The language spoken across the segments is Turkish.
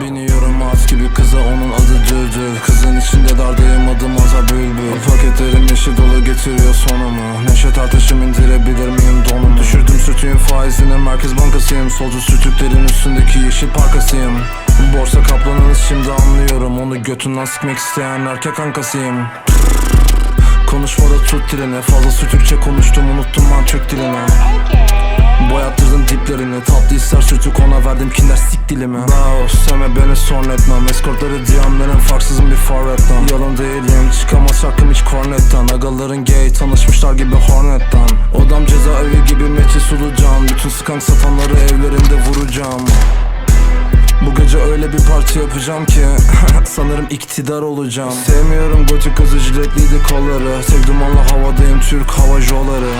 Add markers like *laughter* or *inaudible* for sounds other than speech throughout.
Biniyorum at gibi kıza onun adı Düldül Kızın içinde dardayım adım Aza Bülbül. Paketlerim yeşil dolu getiriyor sonumu. Neşe tartışım indirebilir miyim? Donumu Düşürdüm sütüğün faizini. Merkez Bankasıyım Solcu sütüklerin üstündeki yeşil parkasıyım. Borsa kaplanınız şimdi anlıyorum. Onu götünden sikmek isteyen erkek kankasıyım Konuşmada tut dilini. Fazla sütükçe konuştum unuttum ben çök dilini Boyattırdım diplerini İster sütük ona verdim kinder sik dilimi. Bravo sevme beni son etmem. Eskortları diyenlerin farksızım bir forvetten. Yalan değilim çıkamaz şarkım hiç kornetten Agaların gay tanışmışlar gibi hornetten. Odam cezaevi gibi Meti Sulucan Bütün skank satanları evlerinde vuracağım. Bu gece öyle bir parti yapacağım ki *laughs* Sanırım iktidar olacağım. Sevmiyorum gotik kızı jiletliydi kolları. Tek dumanlı havadayım Türk hava joları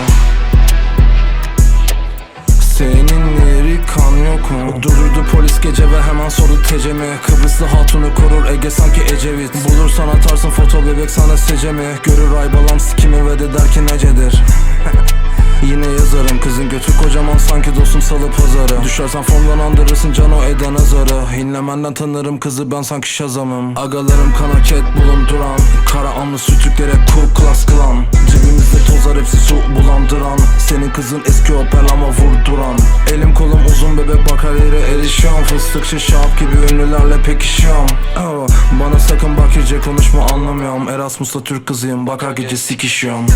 senin yeri kan yok mu? Dururdu polis gece ve hemen sordu tecemi. Kıbrıslı hatunu korur Ege sanki Ecevit. Bulursan atarsın foto bebek sana secemi. Görür ay balam sikimi ve de der ki necedir? *laughs* Yine yazarım kızın götü kocaman sanki dostum salı pazarı. Düşersen formdan andırırsın cano eden azarı. İnlemenden tanırım kızı ben sanki şazamım Agalarım kana ket bulunduran Kara anlı sütüklere class kılan Cebimizde tozlar hepsi su bulandıran. Senin kızın eski Opel ama vurduran erişiyorum Fıstıkçı şap gibi ünlülerle pekişiyorum. Oh, Bana sakın bak iyice konuşma anlamıyorum. Erasmus'la Türk kızıyım. Bak her gece sikişiyorum